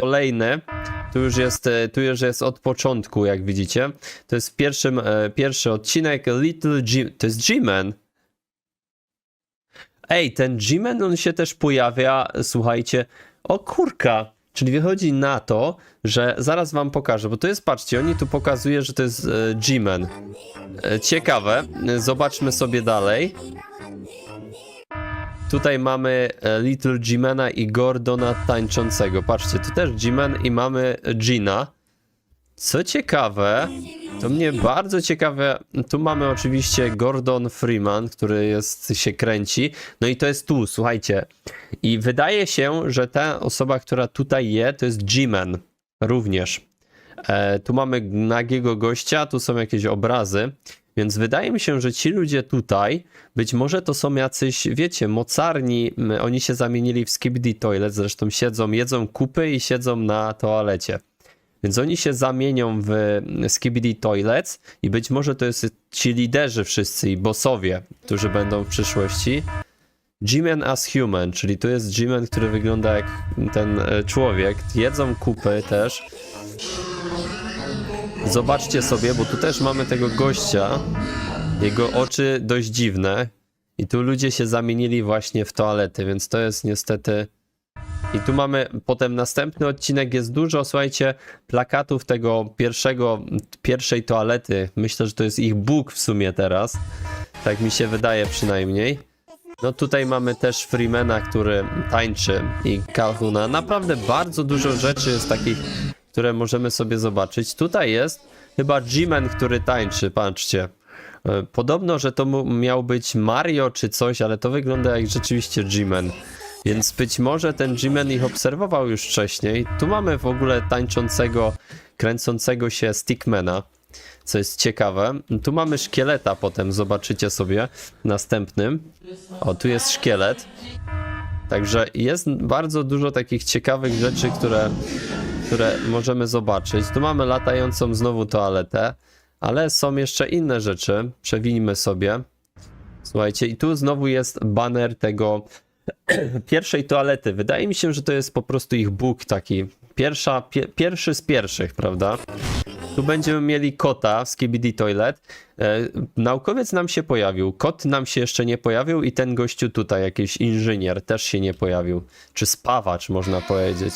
kolejny. Tu już jest, e, tu już jest od początku, jak widzicie. To jest pierwszym, e, pierwszy odcinek Little G... To jest G-Man. Ej, ten G-Man, on się też pojawia, słuchajcie, o kurka. Czyli wychodzi na to, że zaraz wam pokażę, bo to jest, patrzcie, oni tu pokazuje, że to jest G-Man. E, Ciekawe, zobaczmy sobie dalej. Tutaj mamy e, Little G-Mana i Gordona tańczącego. Patrzcie, tu też G-Man i mamy Gina. Co ciekawe, to mnie bardzo ciekawe. Tu mamy oczywiście Gordon Freeman, który jest, się kręci. No i to jest tu, słuchajcie. I wydaje się, że ta osoba, która tutaj je, to jest G-Man również. E, tu mamy nagiego gościa, tu są jakieś obrazy. Więc wydaje mi się, że ci ludzie tutaj, być może to są jacyś, wiecie, mocarni, oni się zamienili w skibidi toilet, zresztą siedzą, jedzą kupy i siedzą na toalecie. Więc oni się zamienią w skibidi toilets i być może to jest ci liderzy wszyscy i bossowie, którzy będą w przyszłości. G-Man as human, czyli tu jest G-Man, który wygląda jak ten e, człowiek. Jedzą kupy też. Zobaczcie sobie, bo tu też mamy tego gościa. Jego oczy dość dziwne. I tu ludzie się zamienili właśnie w toalety, więc to jest niestety. I tu mamy potem następny odcinek. Jest dużo, słuchajcie, plakatów tego pierwszego, pierwszej toalety. Myślę, że to jest ich Bóg w sumie teraz. Tak mi się wydaje przynajmniej. No tutaj mamy też Freemana, który tańczy i Calhouna. Naprawdę bardzo dużo rzeczy jest takich, które możemy sobie zobaczyć. Tutaj jest chyba G-Man, który tańczy, patrzcie. E, Podobno, że to miał być Mario czy coś, ale to wygląda jak rzeczywiście G-Man. Więc być może ten G-Man ich obserwował już wcześniej. Tu mamy w ogóle tańczącego, kręcącego się Stickmana, co jest ciekawe. Tu mamy szkieleta potem, zobaczycie sobie następnym. O, tu jest szkielet. Także jest bardzo dużo takich ciekawych rzeczy, które, które możemy zobaczyć. Tu mamy latającą znowu toaletę, ale są jeszcze inne rzeczy. Przewinijmy sobie. Słuchajcie, i tu znowu jest baner tego pierwszej toalety. Wydaje mi się, że to jest po prostu ich Bóg taki. Pierwsza, pie, pierwszy z pierwszych, prawda? Tu będziemy mieli kota z Skibidi Toilet. E, naukowiec nam się pojawił, kot nam się jeszcze nie pojawił i ten gościu tutaj, jakiś inżynier, też się nie pojawił. Czy spawacz, można powiedzieć.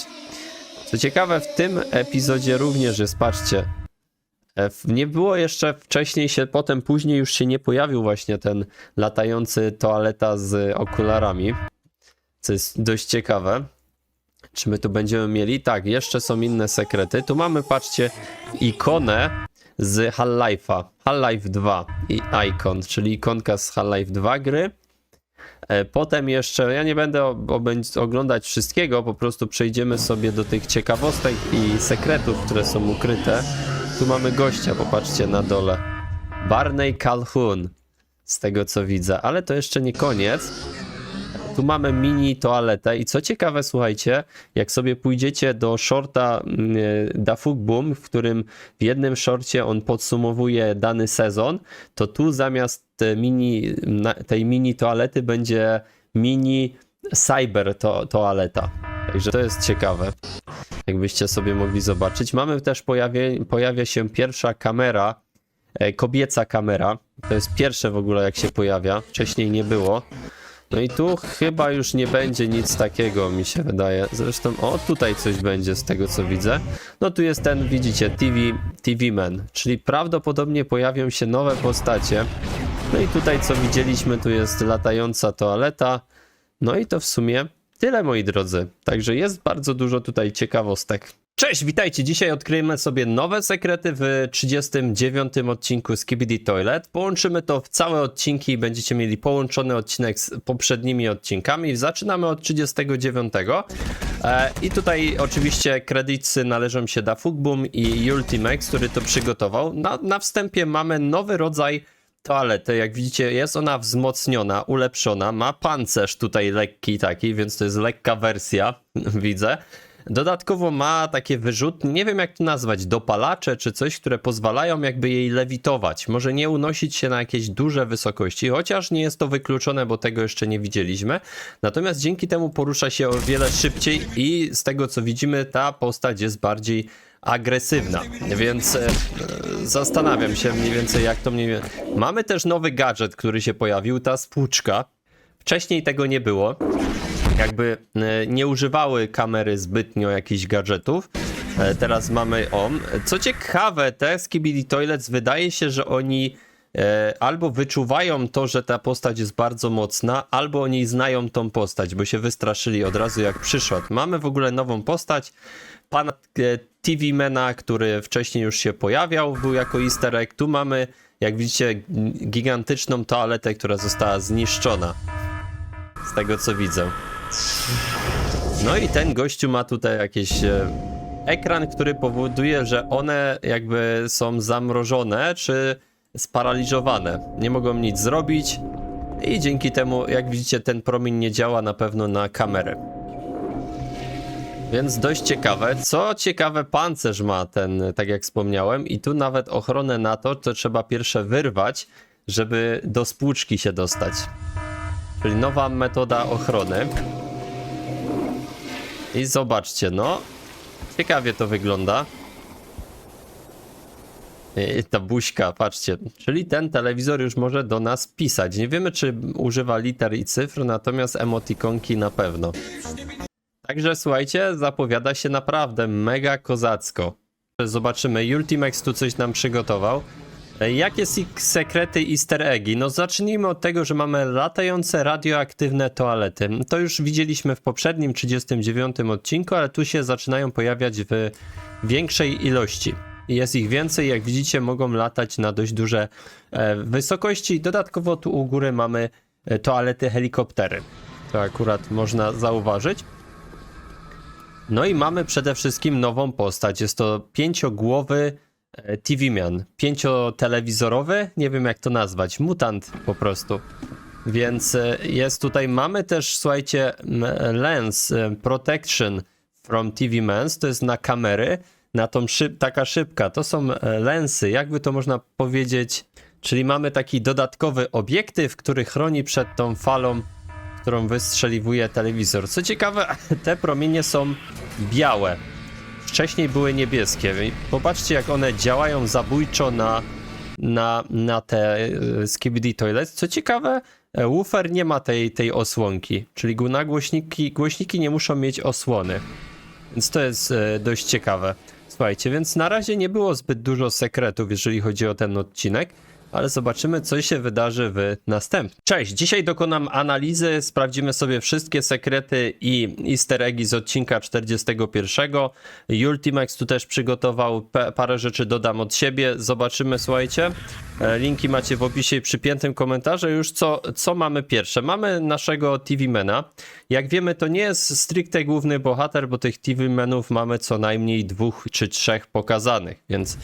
Co ciekawe, w tym epizodzie również jest, patrzcie, e, nie było jeszcze wcześniej się, potem później już się nie pojawił właśnie ten latający toaleta z okularami, co jest dość ciekawe. Czy my tu będziemy mieli? Tak, jeszcze są inne sekrety. Tu mamy, patrzcie, ikonę z Half-Life'a. Half-Life 2 i Icon, czyli ikonka z Half-Life 2 gry. E, Potem jeszcze, ja nie będę oglądać wszystkiego, po prostu przejdziemy sobie do tych ciekawostek i sekretów, które są ukryte. Tu mamy gościa, popatrzcie na dole. Barney Calhoun, z tego co widzę, ale to jeszcze nie koniec. Tu mamy mini toaletę i co ciekawe, słuchajcie, jak sobie pójdziecie do shorta mm, Da Fug Boom, w którym w jednym shorcie on podsumowuje dany sezon, to tu zamiast mini, tej mini toalety będzie mini cyber to, toaleta. Także to jest ciekawe. Jakbyście sobie mogli zobaczyć. Mamy też pojawie, pojawia się pierwsza kamera, e, kobieca kamera. To jest pierwsze w ogóle jak się pojawia. Wcześniej nie było. No i tu chyba już nie będzie nic takiego, mi się wydaje. Zresztą, o, tutaj coś będzie z tego, co widzę. No tu jest ten, widzicie, TV, TV Man, czyli prawdopodobnie pojawią się nowe postacie. No i tutaj, co widzieliśmy, tu jest latająca toaleta. No i to w sumie tyle, moi drodzy. Także jest bardzo dużo tutaj ciekawostek. Cześć, witajcie. Dzisiaj odkryjemy sobie nowe sekrety w 39 odcinku Skibidi Toilet. Połączymy to w całe odcinki i będziecie mieli połączony odcinek z poprzednimi odcinkami. Zaczynamy od 39. E, I tutaj oczywiście kredyty należą się da Fugboom i Ultimax, który to przygotował. Na, na wstępie mamy nowy rodzaj toalety. Jak widzicie, jest ona wzmocniona, ulepszona. Ma pancerz tutaj lekki taki, więc to jest lekka wersja, widzę. Dodatkowo ma takie wyrzutnie, nie wiem jak to nazwać, dopalacze czy coś, które pozwalają jakby jej lewitować. Może nie unosić się na jakieś duże wysokości, chociaż nie jest to wykluczone, bo tego jeszcze nie widzieliśmy. Natomiast dzięki temu porusza się o wiele szybciej i z tego co widzimy, ta postać jest bardziej agresywna, więc e, zastanawiam się mniej więcej jak to mniej. Mamy też nowy gadżet, który się pojawił, ta spłuczka. Wcześniej tego nie było. Jakby e, nie używały kamery zbytnio jakichś gadżetów. E, Teraz mamy on. Co ciekawe, te Skibidi Toilets wydaje się, że oni albo wyczuwają to, że ta postać jest bardzo mocna, albo oni znają tą postać, bo się wystraszyli od razu jak przyszła. Mamy w ogóle nową postać, pana e, TV Mena, który wcześniej już się pojawiał, był jako easter egg. Tu mamy, jak widzicie, gigantyczną toaletę, która została zniszczona. Z tego co widzę. No i ten gościu ma tutaj jakiś e, ekran, który powoduje, że one jakby są zamrożone czy sparaliżowane. Nie mogą nic zrobić i dzięki temu, jak widzicie, ten promień nie działa na pewno na kamerę. Więc dość ciekawe. Co ciekawe, pancerz ma ten, tak jak wspomniałem, i tu nawet ochronę na to, to trzeba pierwsze wyrwać, żeby do spłuczki się dostać. Czyli nowa metoda ochrony. I zobaczcie, no. Ciekawie to wygląda. I ta buźka, patrzcie. Czyli ten telewizor już może do nas pisać. Nie wiemy, czy używa liter i cyfr, natomiast emotikonki na pewno. Także słuchajcie, zapowiada się naprawdę mega kozacko. Zobaczymy, Ultimax tu coś nam przygotował. E, Jakie sekrety easter eggi? No zacznijmy od tego, że mamy latające radioaktywne toalety. To już widzieliśmy w poprzednim 39 odcinku, ale tu się zaczynają pojawiać w większej ilości. Jest ich więcej, jak widzicie mogą latać na dość duże e, wysokości. Dodatkowo tu u góry mamy e, toalety helikoptery. To akurat można zauważyć. No i mamy przede wszystkim nową postać. Jest to pięciogłowy e, TV-man. Pięciotelewizorowy? Nie wiem jak to nazwać. Mutant po prostu. Więc jest tutaj, mamy też, słuchajcie, lens protection from TV Mans, to jest na kamery, na tą szyb, taka szybka, to są e, lensy, jakby to można powiedzieć, czyli mamy taki dodatkowy obiektyw, który chroni przed tą falą, którą wystrzeliwuje telewizor. Co ciekawe, te promienie są białe. Wcześniej były niebieskie. Popatrzcie, jak one działają zabójczo na, na, na te e, Skibidi Toilets. Co ciekawe, e, woofer nie ma tej, tej osłonki, czyli na głośniki, głośniki nie muszą mieć osłony. Więc to jest dość ciekawe. Słuchajcie, więc na razie nie było zbyt dużo sekretów, jeżeli chodzi o ten odcinek, ale zobaczymy, co się wydarzy w następnym. Cześć, dzisiaj dokonam analizy, sprawdzimy sobie wszystkie sekrety i easter eggi z odcinka 41. Ultimax tu też przygotował parę rzeczy, dodam od siebie. Zobaczymy, słuchajcie. E, Linki macie w opisie i przypiętym komentarzu. Już co, co mamy pierwsze? Mamy naszego TV-mena. Jak wiemy, to nie jest stricte główny bohater, bo tych TV-menów mamy co najmniej dwóch czy trzech pokazanych, więc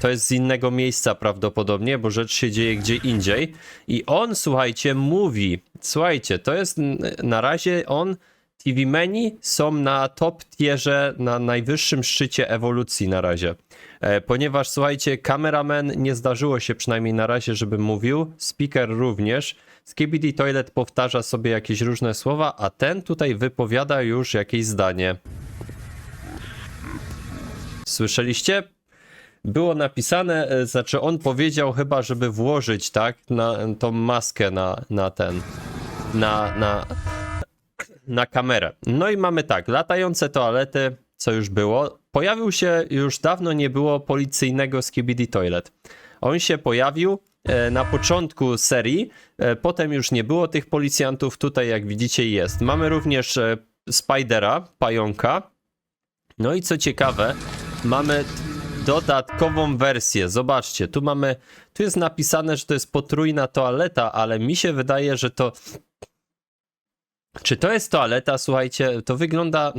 to jest z innego miejsca prawdopodobnie, bo rzecz się dzieje gdzie indziej. I on, słuchajcie, mówi, słuchajcie, to jest na razie on, TV Meni są na top tierze, na najwyższym szczycie ewolucji na razie. E, ponieważ, słuchajcie, kameraman nie zdarzyło się przynajmniej na razie, żeby mówił, speaker również. Skibidi Toilet powtarza sobie jakieś różne słowa, a ten tutaj wypowiada już jakieś zdanie. Słyszeliście? Było napisane, e, znaczy on powiedział chyba, żeby włożyć, tak, na tą maskę na, na ten, na, na, na kamerę. No i mamy tak, latające toalety, co już było. Pojawił się, już dawno nie było policyjnego Skibidi Toilet. On się pojawił e, na początku serii, e, potem już nie było tych policjantów, tutaj jak widzicie jest. Mamy również Spidera, pająka, no i co ciekawe, mamy dodatkową wersję. Zobaczcie, tu mamy, tu jest napisane, że to jest potrójna toaleta, ale mi się wydaje, że to. Czy to jest toaleta? Słuchajcie, to wygląda,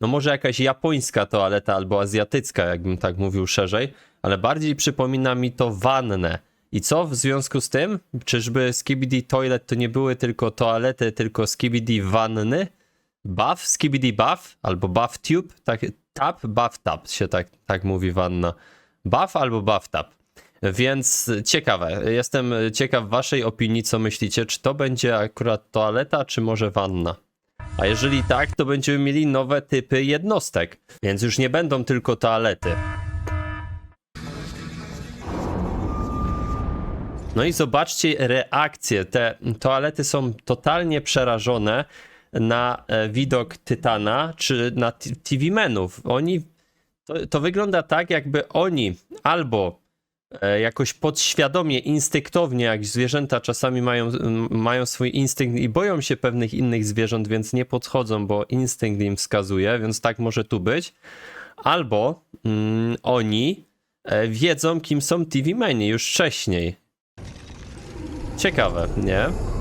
no może jakaś japońska toaleta albo azjatycka, jakbym tak mówił szerzej, ale bardziej przypomina mi to wannę. I co w związku z tym? Czyżby Skibidi Toilet to nie były tylko toalety, tylko Skibidi wanny? Buff, skibidi buff, albo buff tube, tak, tap, tap się tak, tak mówi wanna. Buff albo tap. Więc ciekawe, jestem ciekaw waszej opinii, co myślicie, czy to będzie akurat toaleta, czy może wanna. A jeżeli tak, to będziemy mieli nowe typy jednostek, więc już nie będą tylko toalety. No i zobaczcie reakcje. Te toalety są totalnie przerażone na e, widok Tytana czy na TV menów. Oni. To, to wygląda tak, jakby oni albo e, jakoś podświadomie, instynktownie, jak zwierzęta czasami mają, mają swój instynkt i boją się pewnych innych zwierząt, więc nie podchodzą, bo instynkt im wskazuje, więc tak może tu być. Albo mm, oni e, wiedzą, kim są TV meni już wcześniej. Ciekawe, nie?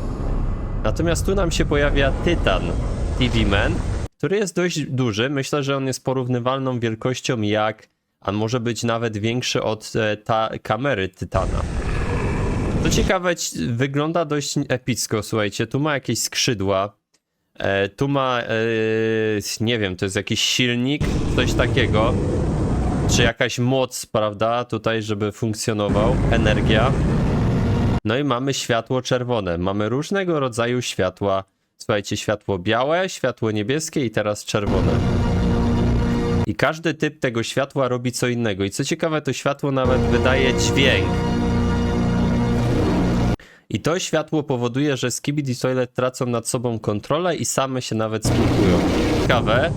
Natomiast tu nam się pojawia Tytan TV Man, który jest dość duży. Myślę, że on jest porównywalną wielkością jak, a może być nawet większy od e, ta kamery Tytana. To ciekawe, ci- wygląda dość epicko, słuchajcie. Tu ma jakieś skrzydła, e, tu ma, e, nie wiem, to jest jakiś silnik, coś takiego. Czy jakaś moc, prawda, tutaj, żeby funkcjonował, energia. No i mamy światło czerwone. Mamy różnego rodzaju światła. Słuchajcie, światło białe, światło niebieskie i teraz czerwone. I każdy typ tego światła robi co innego. I co ciekawe, to światło nawet wydaje dźwięk. I to światło powoduje, że Skibidi Toilet tracą nad sobą kontrolę i same się nawet spłukują. Ciekawe.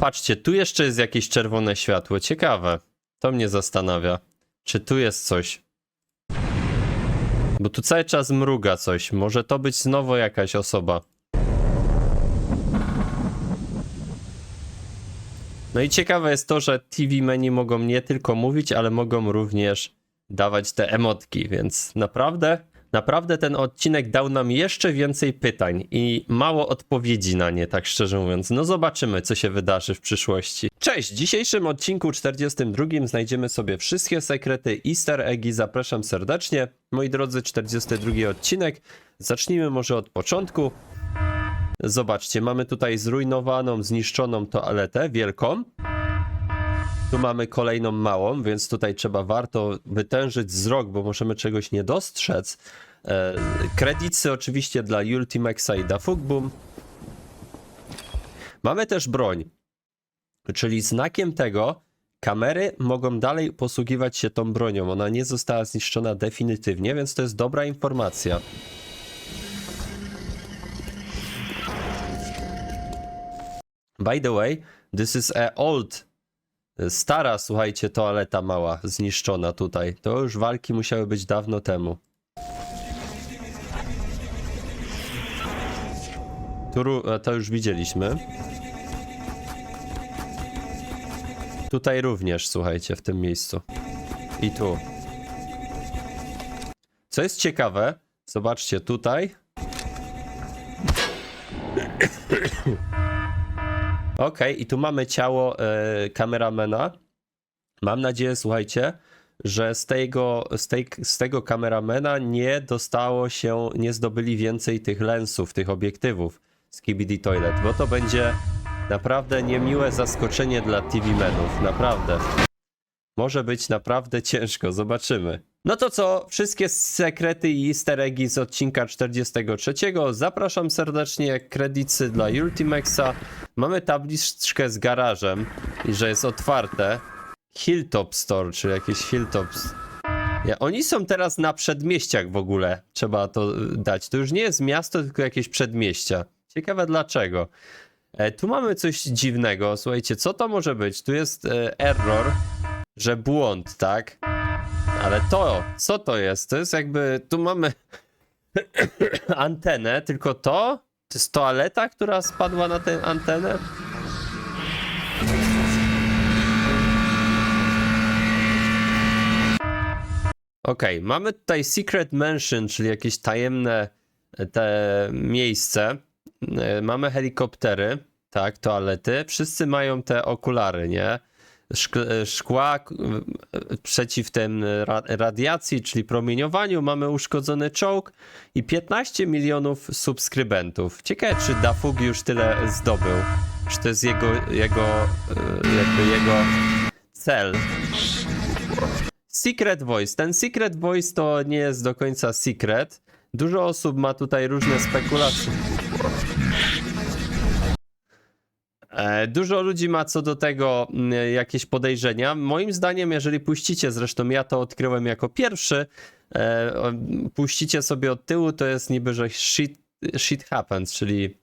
Patrzcie, tu jeszcze jest jakieś czerwone światło. Ciekawe. To mnie zastanawia. Czy tu jest coś? Bo tu cały czas mruga coś. Może to być znowu jakaś osoba. No i ciekawe jest to, że TV menu mogą nie tylko mówić, ale mogą również dawać te emotki, więc naprawdę, naprawdę ten odcinek dał nam jeszcze więcej pytań i mało odpowiedzi na nie, tak szczerze mówiąc. No zobaczymy, co się wydarzy w przyszłości. Cześć! W dzisiejszym odcinku 42 znajdziemy sobie wszystkie sekrety easter eggi. Zapraszam serdecznie. Moi drodzy, 42 odcinek. Zacznijmy może od początku. Zobaczcie, mamy tutaj zrujnowaną, zniszczoną toaletę wielką. Tu mamy kolejną małą, więc tutaj trzeba warto wytężyć wzrok, bo możemy czegoś nie dostrzec. E, Kredyty oczywiście dla Ultimaxa i Dafugboom. Mamy też broń, czyli znakiem tego kamery mogą dalej posługiwać się tą bronią. Ona nie została zniszczona definitywnie, więc to jest dobra informacja. By the way, this is a old, stara, słuchajcie, toaleta mała, zniszczona tutaj. To już walki musiały być dawno temu. Tu, ró- a to już widzieliśmy. Tutaj również, słuchajcie, w tym miejscu. I tu. Co jest ciekawe, zobaczcie tutaj. Okej, i tu mamy ciało e, kameramena. Mam nadzieję, słuchajcie, że z tego, z, tej, z tego kameramena nie dostało się, nie zdobyli więcej tych lensów, tych obiektywów z KBD Toilet, bo to będzie naprawdę niemiłe zaskoczenie dla TV menów, naprawdę. Może być naprawdę ciężko, zobaczymy. No to co, wszystkie sekrety i easter eggi z odcinka 43. Zapraszam serdecznie, kredyty dla Ultimaxa. Mamy tabliczkę z garażem i że jest otwarte. Hilltop Store, czy jakieś Hilltops. Ja, oni są teraz na przedmieściach w ogóle, trzeba to y, dać. To już nie jest miasto, tylko jakieś przedmieścia. Ciekawe dlaczego. E, tu mamy coś dziwnego, słuchajcie, co to może być? Tu jest e, error, że błąd, tak? Ale to, co to jest? To jest jakby, tu mamy antenę, tylko to? To jest toaleta, która spadła na tę antenę? Okej, mamy tutaj Secret Mansion, czyli jakieś tajemne e, te miejsce. E, Mamy helikoptery, tak, toalety. Wszyscy mają te okulary, nie? E, szkła e, przeciw tym ra- radiacji, czyli promieniowaniu. Mamy uszkodzony czołg i 15 milionów subskrybentów. Ciekawe, czy Dafug już tyle zdobył. Czy to jest jego, jego e, jakby jego cel. Secret Voice. Ten Secret Voice to nie jest do końca secret. Dużo osób ma tutaj różne spekulacje. E, Dużo ludzi ma co do tego jakieś podejrzenia. Moim zdaniem, jeżeli puścicie, zresztą ja to odkryłem jako pierwszy, e, puścicie sobie od tyłu, to jest niby, że shit, shit happens, czyli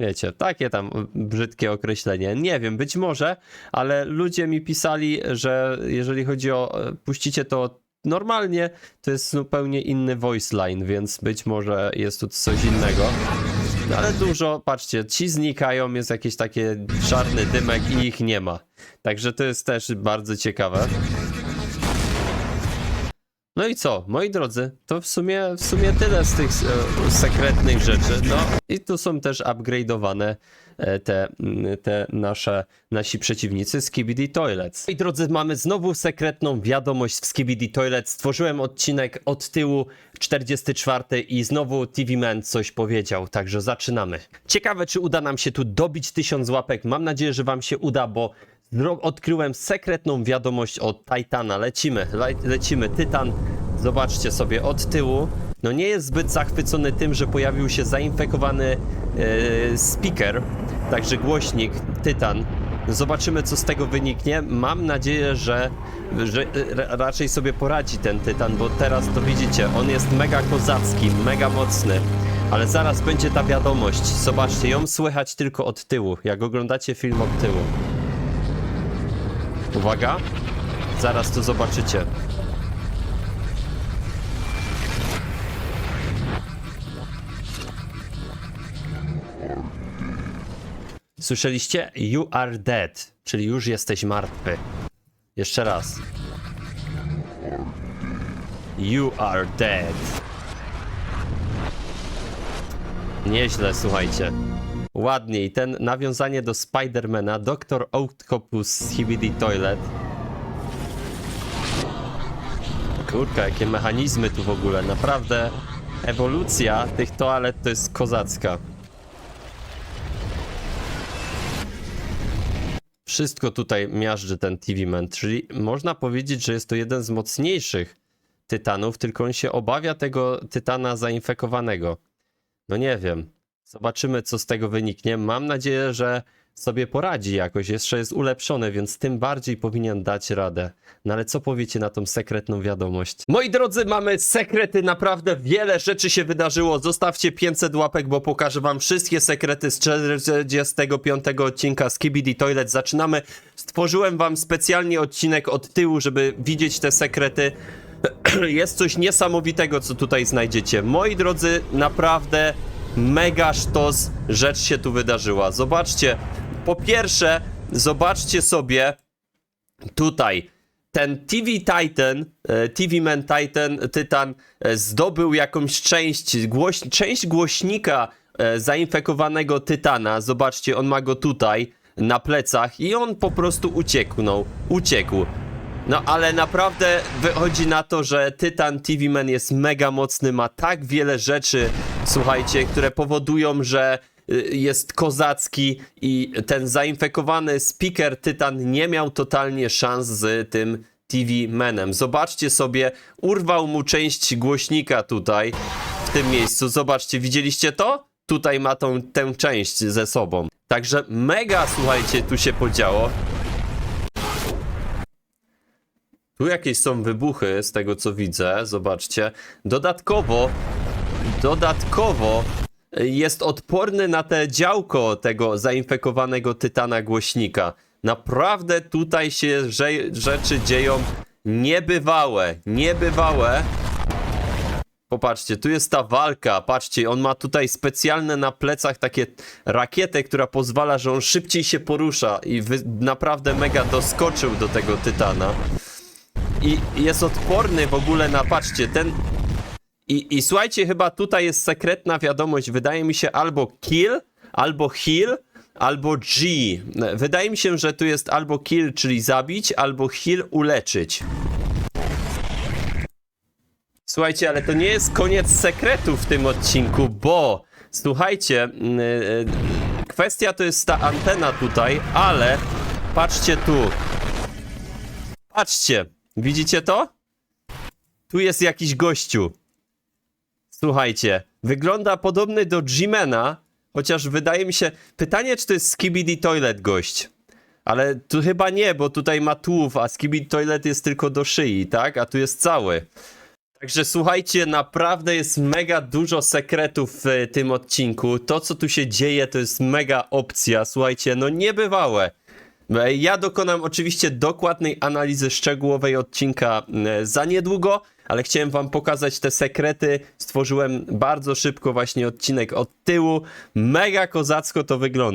wiecie, takie tam brzydkie określenie. Nie wiem, być może, ale ludzie mi pisali, że jeżeli chodzi o e, puścicie to normalnie, to jest zupełnie inny voice line, więc być może jest tu coś innego. Ale dużo, patrzcie, ci znikają, jest jakiś taki czarny dymek i ich nie ma. Także to jest też bardzo ciekawe. No i co, moi drodzy, to w sumie, w sumie tyle z tych e, sekretnych rzeczy. No i tu są też upgrade'owane te, mm, te nasze, nasi przeciwnicy Skibidi Toilets. Moi drodzy, mamy znowu sekretną wiadomość w Skibidi Toilet. Stworzyłem odcinek od tyłu 44 i znowu TV Man coś powiedział, także zaczynamy. Ciekawe, czy uda nam się tu dobić 1000 łapek. Mam nadzieję, że wam się uda, bo odkryłem sekretną wiadomość od Titana. Lecimy, le lecimy. Tytan, zobaczcie sobie od tyłu. No nie jest zbyt zachwycony tym, że pojawił się zainfekowany e, speaker, także głośnik, Tytan. Zobaczymy, co z tego wyniknie. Mam nadzieję, że, że e, raczej sobie poradzi ten Tytan, bo teraz to widzicie, on jest mega kozacki, mega mocny. Ale zaraz będzie ta wiadomość. Zobaczcie, ją słychać tylko od tyłu, jak oglądacie film od tyłu. Uwaga, zaraz to zobaczycie. Słyszeliście? You are dead, czyli już jesteś martwy. Jeszcze raz. You are dead. Nieźle, słuchajcie. Ładniej, ten nawiązanie do Spidermana, Dr. Octopus z Hibidi Toilet. Kurka, jakie mechanizmy tu w ogóle, naprawdę. Ewolucja tych toalet to jest kozacka. Wszystko tutaj miażdży ten TV Man, czyli można powiedzieć, że jest to jeden z mocniejszych tytanów, tylko on się obawia tego tytana zainfekowanego. No nie wiem. Zobaczymy, co z tego wyniknie. Mam nadzieję, że sobie poradzi jakoś. Jeszcze jest ulepszony, więc tym bardziej powinien dać radę. No ale co powiecie na tą sekretną wiadomość? Moi drodzy, mamy sekrety. Naprawdę wiele rzeczy się wydarzyło. Zostawcie 500 łapek, bo pokażę wam wszystkie sekrety z 45 odcinka z Kibidi Toilet. Zaczynamy. Stworzyłem wam specjalnie odcinek od tyłu, żeby widzieć te sekrety jest coś niesamowitego, co tutaj znajdziecie. Moi drodzy, naprawdę mega sztos rzecz się tu wydarzyła. Zobaczcie, po pierwsze, zobaczcie sobie tutaj. Ten TV Titan, e, TV Man Titan, Tytan e, zdobył jakąś część, głoś, część głośnika e, zainfekowanego Tytana. Zobaczcie, on ma go tutaj na plecach i on po prostu ucieknął. Uciekł. No ale naprawdę wychodzi na to, że Tytan TV Man jest mega mocny, ma tak wiele rzeczy, słuchajcie, które powodują, że jest kozacki i ten zainfekowany speaker Tytan nie miał totalnie szans z tym TV Manem. Zobaczcie sobie, urwał mu część głośnika tutaj, w tym miejscu. Zobaczcie, widzieliście to? Tutaj ma tą, tę część ze sobą. Także mega, słuchajcie, tu się podziało. Tu jakieś są wybuchy z tego co widzę, zobaczcie. Dodatkowo, dodatkowo y, jest odporny na te działko tego zainfekowanego tytana głośnika. Naprawdę tutaj się rze- rzeczy dzieją niebywałe, niebywałe. Popatrzcie, tu jest ta walka, patrzcie, on ma tutaj specjalne na plecach takie rakietę, która pozwala, że on szybciej się porusza i naprawdę mega doskoczył do tego tytana i jest odporny w ogóle na, patrzcie, ten... I, I słuchajcie, chyba tutaj jest sekretna wiadomość, wydaje mi się albo kill, albo heal, albo G. Wydaje mi się, że tu jest albo kill, czyli zabić, albo heal, uleczyć. Słuchajcie, ale to nie jest koniec sekretu w tym odcinku, bo słuchajcie, mm, y, kwestia to jest ta antena tutaj, ale patrzcie tu. Patrzcie, widzicie to? Tu jest jakiś gościu. Słuchajcie, wygląda podobny do G-Mana, chociaż wydaje mi się... Pytanie, czy to jest Skibidi Toilet gość? Ale tu chyba nie, bo tutaj ma tułów, a Skibidi Toilet jest tylko do szyi, tak? A tu jest cały. Także słuchajcie, naprawdę jest mega dużo sekretów w tym odcinku. To, co tu się dzieje, to jest mega opcja. Słuchajcie, no niebywałe. Ja dokonam oczywiście dokładnej analizy szczegółowej odcinka e, za niedługo, ale chciałem wam pokazać te sekrety. Stworzyłem bardzo szybko właśnie odcinek od tyłu. Mega kozacko to wygląda.